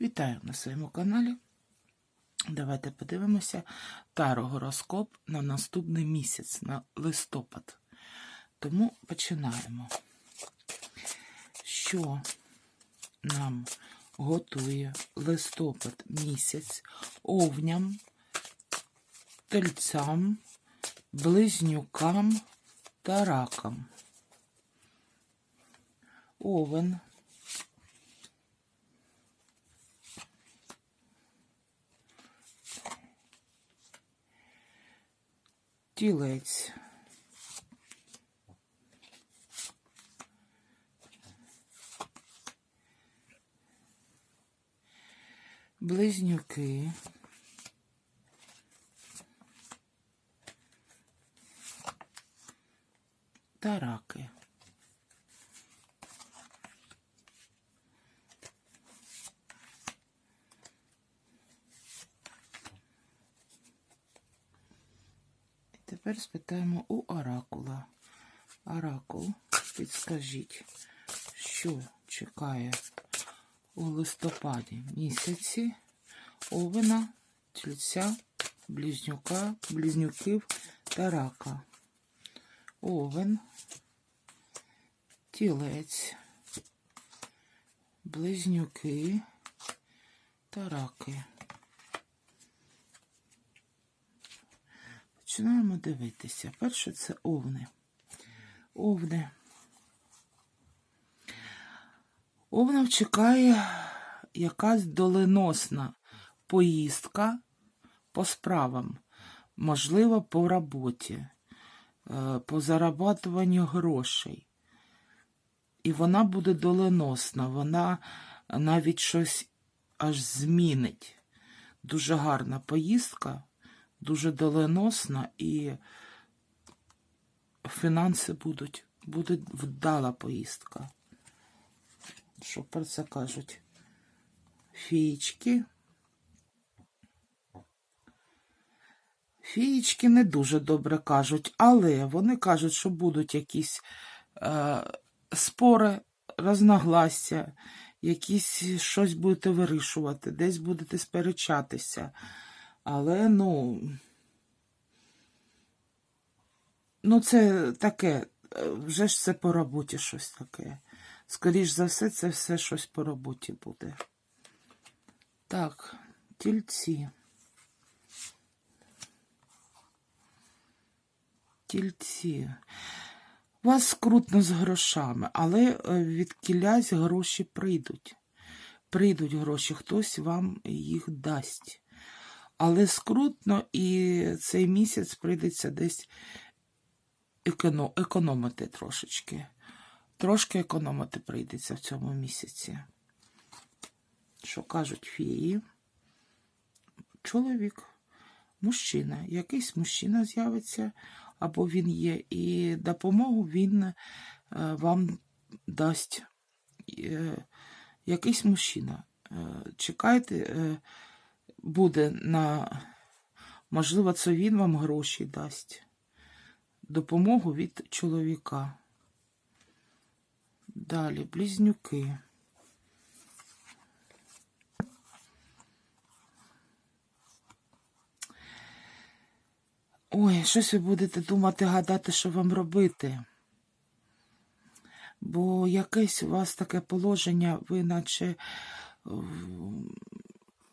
Вітаю на своєму каналі. Давайте подивимося таро-гороскоп на наступний місяць, на листопад. Тому починаємо. Що нам готує листопад місяць овням, тельцям, близнюкам та ракам? Овен. Тілець. Близнюки. Та раки. І тепер спитаємо у оракула. Оракул, підскажіть, що чекає у листопаді місяці овена, тільця, близнюка, близнюків та рака. Овен, тілець, близнюки та раки. Починаємо дивитися. Перше це овни. Овни. Овнів чекає якась доленосна поїздка по справам, можливо, по роботі, е, по зарабатуванню грошей. І вона буде доленосна, вона навіть щось аж змінить. Дуже гарна поїздка, дуже доленосна і фінанси будуть. Буде вдала поїздка. Що про це кажуть? Фієчки. Фієчки не дуже добре кажуть, але вони кажуть, що будуть якісь е, спори, розногласся, якісь щось будете вирішувати, десь будете сперечатися. Але, ну, ну, це таке, е, вже ж це по роботі щось таке. Скоріш за все, це все щось по роботі буде. Так, тільці. Тільці. У вас скрутно з грошами, але е, від кілясь гроші прийдуть. Прийдуть гроші, хтось вам їх дасть. Але скрутно і цей місяць прийдеться десь еконо- економити трошечки. Трошки економити прийдеться в цьому місяці. Що кажуть феї? Чоловік, мужчина, якийсь мужчина з'явиться, або він є, і допомогу він е, вам дасть. Е, якийсь мужчина. Е, чекайте, буде на. Можливо, це він вам гроші дасть. Допомогу від чоловіка. Далі, близнюки. Ой, щось ви будете думати, гадати, що вам робити. Бо якесь у вас таке положення, ви наче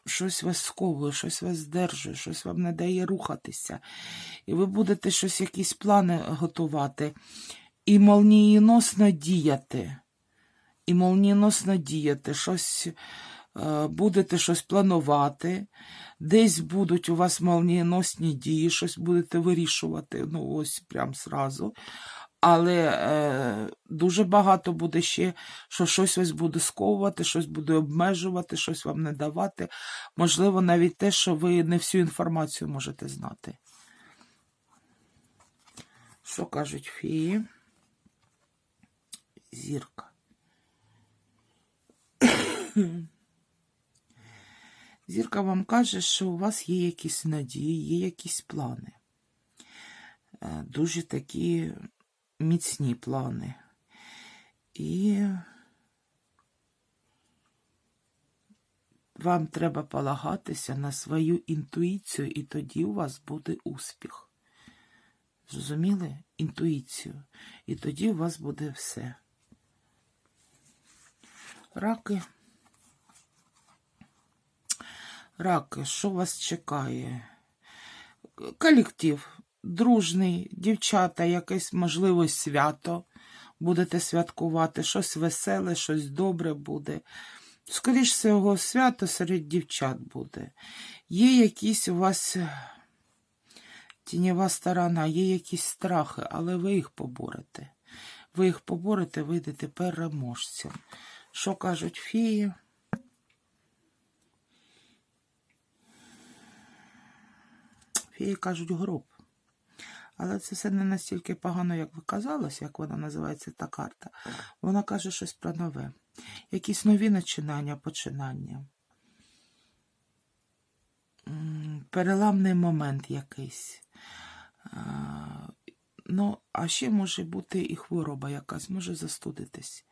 щось вас сковує, щось вас здержує, щось вам не дає рухатися. І ви будете щось, якісь плани готувати. І молнієносно діяти. І молнієносно діяти, щось е, будете щось планувати, десь будуть у вас молнієносні дії, щось будете вирішувати, ну ось прям зразу. Але е, дуже багато буде ще, що щось вас буде сковувати, щось буде обмежувати, щось вам не давати. Можливо, навіть те, що ви не всю інформацію можете знати. Що кажуть феї? Зірка. Зірка вам каже, що у вас є якісь надії, є якісь плани. Е, Дуже такі міцні плани. І Вам треба полагатися на свою інтуїцію, і тоді у вас буде успіх. Зрозуміли? Інтуїцію. І тоді у вас буде все. Раки. Раки, що вас чекає? Колектив дружний, дівчата, якесь можливо свято. Будете святкувати, щось веселе, щось добре буде. Скоріш всього, свято серед дівчат буде. Є якісь у вас тіньова сторона, є якісь страхи, але ви їх поборете. Ви їх поборете, вийдете переможцем. Що кажуть феї? Феї кажуть гроб. Але це все не настільки погано, як ви казалось, як вона називається та карта. Вона каже щось про нове. Якісь нові начинання, починання. Переламний момент якийсь. Ну, а ще може бути і хвороба якась, може застудитись.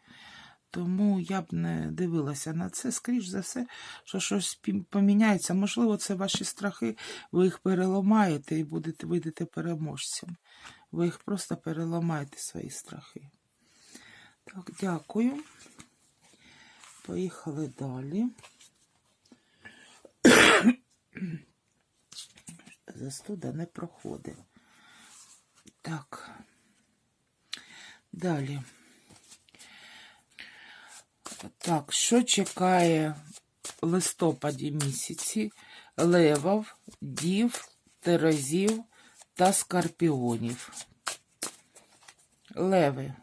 Тому я б не дивилася на це. Скоріш за все, що щось поміняється. Можливо, це ваші страхи, ви їх переламаєте і будете вийдете переможцем. Ви їх просто переламаєте, свої страхи. Так, дякую. Поїхали далі. Застуда не проходить. Так. Далі. Так, що чекає листопаді місяці левов, дів, терезів та скорпіонів? Леви.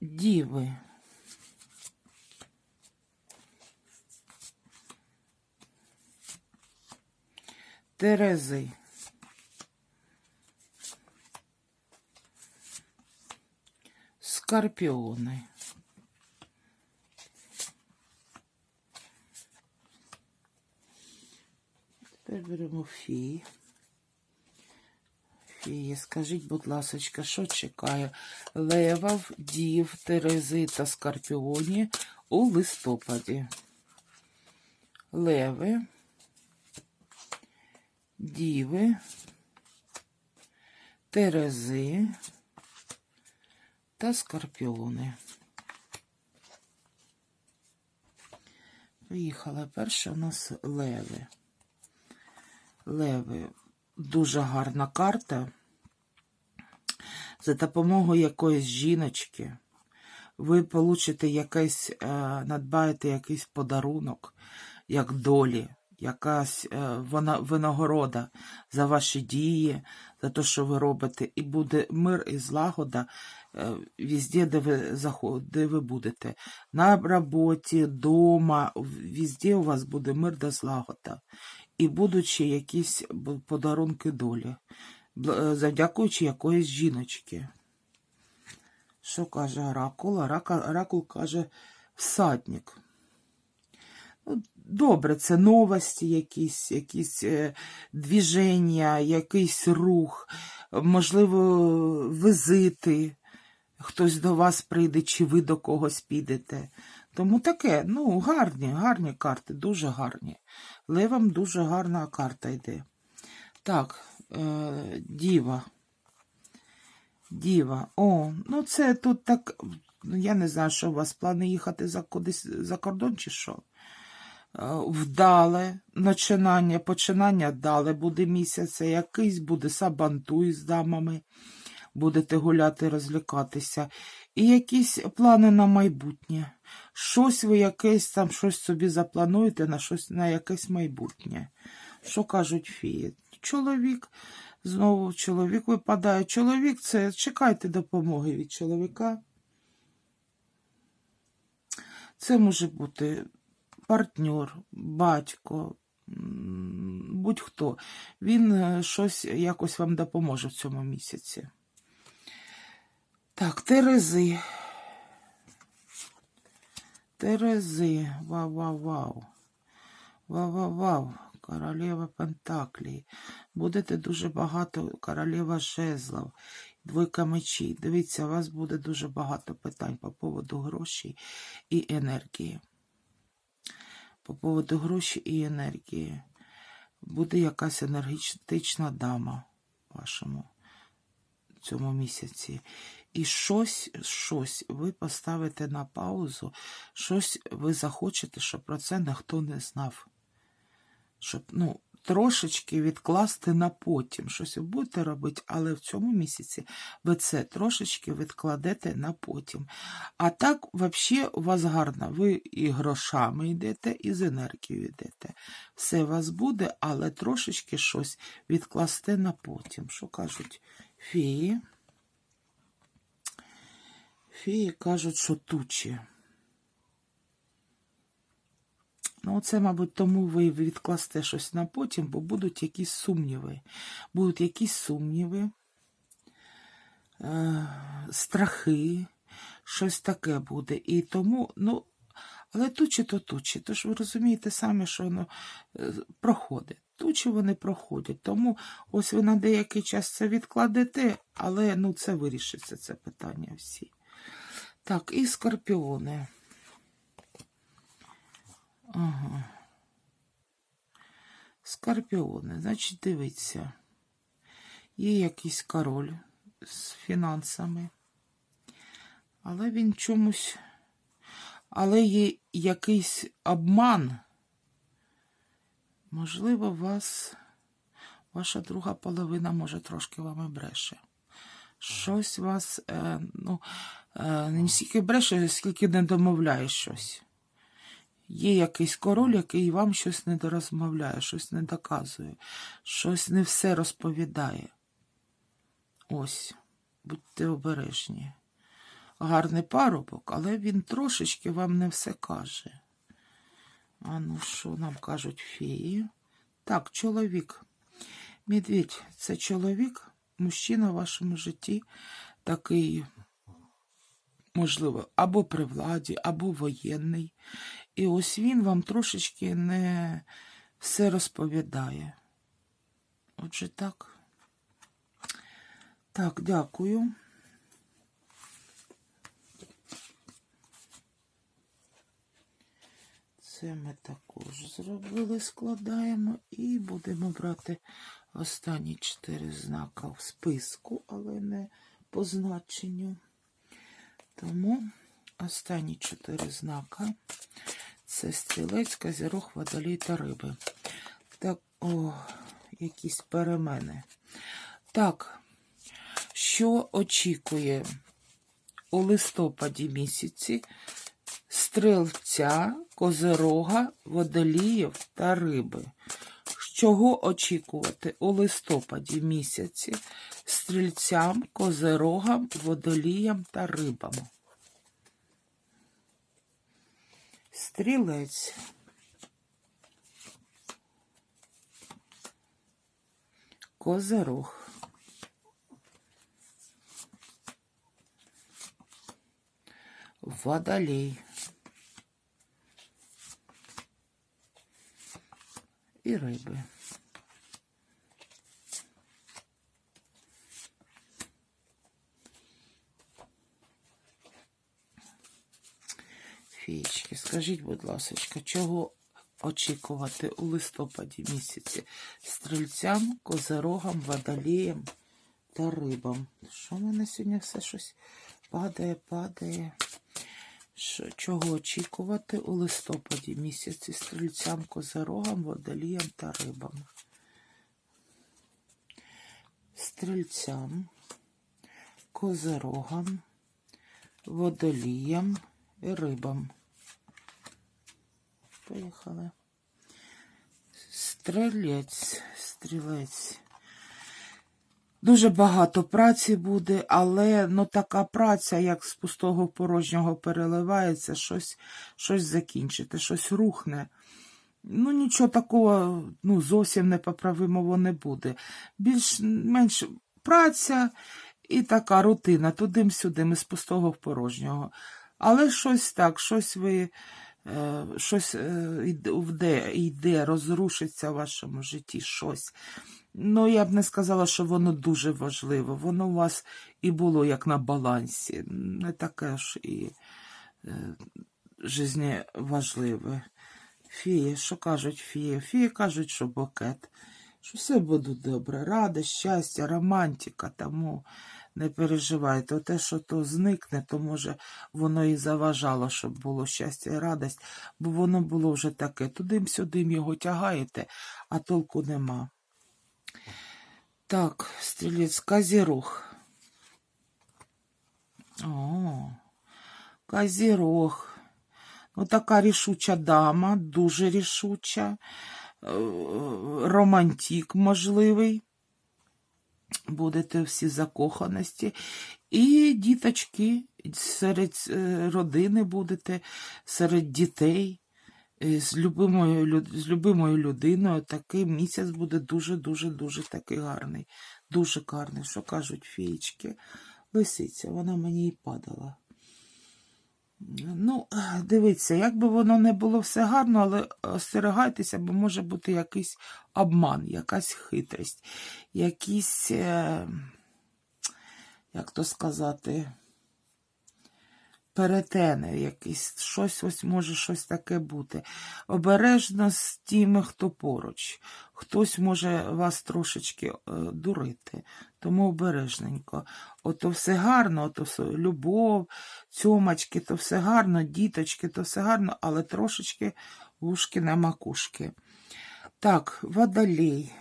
Діви. Терези. Скорпіони. Тепер беремо фії. Фії, скажіть, будь ласочка, що чекає левов, дів, терези та скорпіоні у листопаді? Леви, діви, терези та скорпіони. Поїхала перша у нас леви. Леви дуже гарна карта. За допомогою якоїсь жіночки ви получите якийсь, е, надбаєте якийсь подарунок, як долі, якась е, вона- винагорода за ваші дії, за те, що ви робите, і буде мир і злагода везде, де ви, захо- де будете. На роботі, вдома, везде у вас буде мир та злагода. І будуть ще якісь подарунки долі, е, завдякуючи якоїсь жіночки. Що каже Оракул? Оракул каже всадник. Ну, добре, це новості, якісь, якісь е, двіження, якийсь рух, можливо, візити. Хтось до вас прийде, чи ви до когось підете. Тому таке, ну, гарні, гарні карти, дуже гарні. Левам дуже гарна карта йде. Так, е, діва. Діва. О, ну це тут так. Я не знаю, що у вас плани їхати за кудись за кордон чи що. Е, Вдале начинання, починання вдале буде місяця, якийсь буде сабантуй з дамами, будете гуляти, розлікатися. І якісь плани на майбутнє. Щось ви якесь там щось собі заплануєте на щось на якесь майбутнє. Що кажуть фії? Чоловік, знову чоловік випадає. Чоловік це чекайте допомоги від чоловіка. Це може бути партнер, батько, будь-хто. Він е, щось якось вам допоможе в цьому місяці. Так, Терези. Терези. Вау-вау-вау. Вау-вау-вау. королева Пентаклі. Будете дуже багато королева жезлов, двойка мечей. Дивіться, у вас буде дуже багато питань по поводу грошей і енергії. По поводу грошей і енергії. Буде якась енергетична дама вашому цьому місяці. І щось, щось ви поставите на паузу, щось ви захочете, щоб про це ніхто не знав. Щоб, ну, трошечки відкласти на потім. Щось ви будете робити, але в цьому місяці ви це трошечки відкладете на потім. А так, взагалі, у вас гарно. Ви і грошами йдете, і з енергією йдете. Все у вас буде, але трошечки щось відкласти на потім. Що кажуть феї? Феї кажуть, що тучі. Ну, це, мабуть, тому ви відкласте щось на потім, бо будуть якісь сумніви. Будуть якісь сумніви, е, страхи, щось таке буде. І тому, ну, але тучі то тучі. Тож ви розумієте самі, що воно е, проходить. Тучі вони проходять. Тому ось ви на деякий час це відкладете, але ну, це вирішиться, це питання всі. Так, і скорпіони. Ага. Скорпіони. Значить, дивіться. Є якийсь король з фінансами, але він чомусь. Але є якийсь обман. Можливо, вас, ваша друга половина може трошки вам і бреше. Щось вас, е, ну, е, не стільки бреше, скільки не домовляє щось. Є якийсь король, який вам щось не дорозмовляє, щось не доказує, щось не все розповідає. Ось, будьте обережні. Гарний парубок, але він трошечки вам не все каже. А ну, що нам кажуть феї? Так, чоловік. Медведь це чоловік, мужчина в вашому житті такий, можливо, або при владі, або воєнний. І ось він вам трошечки не все розповідає. Отже, так. Так, дякую. Це ми також зробили, складаємо і будемо брати останні чотири знака в списку, але не по значенню. Тому останні чотири знака це стрілець, козірог, водолій та риби. Так, о, якісь перемени. Так, що очікує у листопаді місяці стрілця, козирога, водоліїв та риби? Чого очікувати у листопаді місяці стрільцям, козирогам, водоліям та рибам? Стрілець. Козирог. Водолей. І риби. Феєчки, скажіть, будь ласка, чого очікувати у листопаді місяці стрільцям, козирогам, водоліям та рибам? Що в мене сьогодні все щось падає, падає? Що, чого очікувати у листопаді місяці стрільцям, козирогам, водоліям та рибам? Стрільцям, козирогам, водоліям і рибам. Поїхали. Стрілець, стрілець. Дуже багато праці буде, але ну, така праця, як з пустого порожнього переливається, щось, щось закінчити, щось рухне. Ну, нічого такого ну, зовсім непоправимого не буде. Більш-менш праця і така рутина, туди-сюди, з пустого в порожнього. Але щось так, щось ви е, щось е, йде- йде, розрушиться в вашому житті щось. Ну, я б не сказала, що воно дуже важливе. Воно у вас і було як на балансі. Не таке ж і е, жизнє важливе. Фії, що кажуть фії? Фії кажуть, що букет. Що все буде добре. Радість, щастя, романтика, тому не переживайте. Те, що то зникне, то може воно і заважало, щоб було щастя і радість, бо воно було вже таке. Туди-сюди його тягаєте, а толку нема. Так, стрілець, Козірог. О, Козірог. Ну, така рішуча дама, дуже рішуча, е, романтик можливий. Будете всі закоханості. І діточки серед е, родини будете, серед дітей. Е, З любимою, з любимою людиною такий місяць буде дуже-дуже-дуже такий гарний. Дуже гарний. Що кажуть феєчки? Лисиця, вона мені і падала. Ну, дивіться, як би воно не було все гарно, але остерігайтеся, бо може бути якийсь обман, якась хитрість, якісь, е, як то сказати, перетени, якісь, щось ось може щось таке бути. Обережно з тими, хто поруч. Хтось може вас трошечки е, дурити, тому обережненько. Ото все гарно, ото все любов, цьомочки, то все гарно, діточки, то все гарно, але трошечки вушки на макушки. Так, водолей.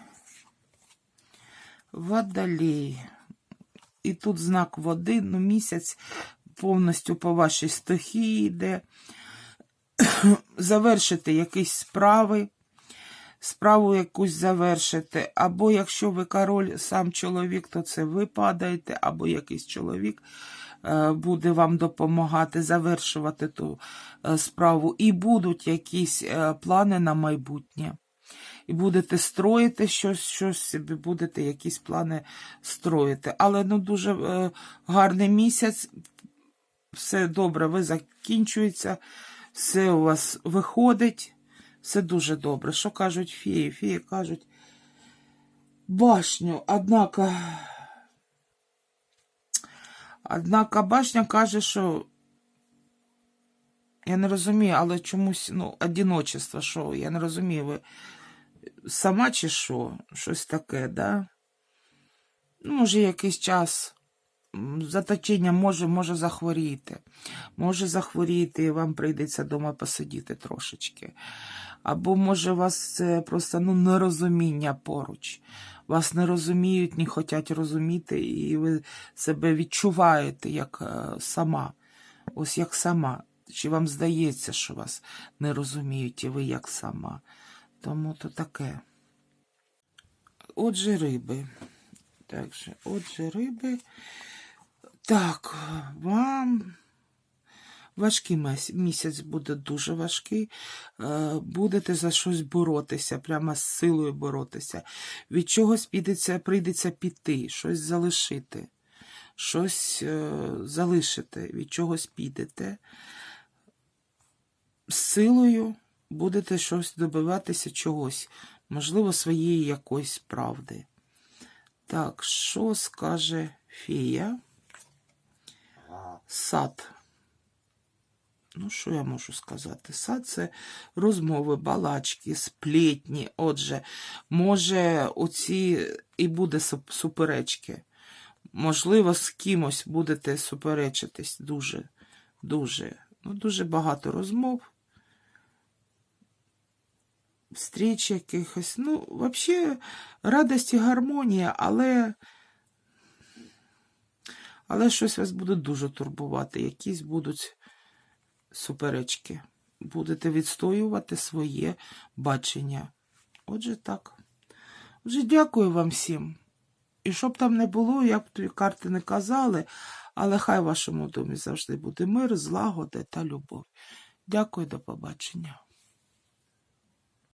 Водолей. І тут знак води, ну місяць повністю по вашій стихії йде. Завершити якісь справи, справу якусь завершити. Або якщо ви король, сам чоловік, то це ви падаєте, або якийсь чоловік е, буде вам допомагати завершувати ту е, справу. І будуть якісь е, плани на майбутнє. І будете строїти щось, щось собі будете якісь плани строїти. Але ну дуже е, гарний місяць, все добре, ви закінчується, все у вас виходить, все дуже добре. Що кажуть феї? Феї кажуть башню, однако, однако башня каже, що я не розумію, але чомусь, ну, одиночество, що, я не розумію, ви сама чи що? Щось таке, да? Ну, може, якийсь час заточення може, може захворіти. Може захворіти, і вам прийдеться вдома посидіти трошечки. Або, може, у вас це просто ну, нерозуміння поруч. Вас не розуміють, не хочуть розуміти, і ви себе відчуваєте як е, сама. Ось як сама. Чи вам здається, що вас не розуміють, і ви як сама. Тому то таке. Отже, риби. Так же, отже, риби. Так, вам важкий місяць буде дуже важкий. Е, Будете за щось боротися, прямо з силою боротися. Від чогось підеться, прийдеться піти, щось залишити, щось е, залишити, від чогось підете. З силою будете щось добиватися чогось, можливо, своєї якоїсь правди. Так, що скаже фія? Сад. Ну, що я можу сказати? Сад це розмови, балачки, сплетні. Отже, може, оці і буде суперечки. Можливо, з кимось будете суперечитись дуже, дуже. Ну, дуже багато розмов. Встріч якихось. Ну, взагалі, радість і гармонія, але. Але щось вас буде дуже турбувати. Якісь будуть суперечки. Будете відстоювати своє бачення. Отже, так. Отже, дякую вам всім. І щоб там не було, як б тобі карти не казали, але хай в вашому домі завжди буде мир, злагода та любов. Дякую, до побачення.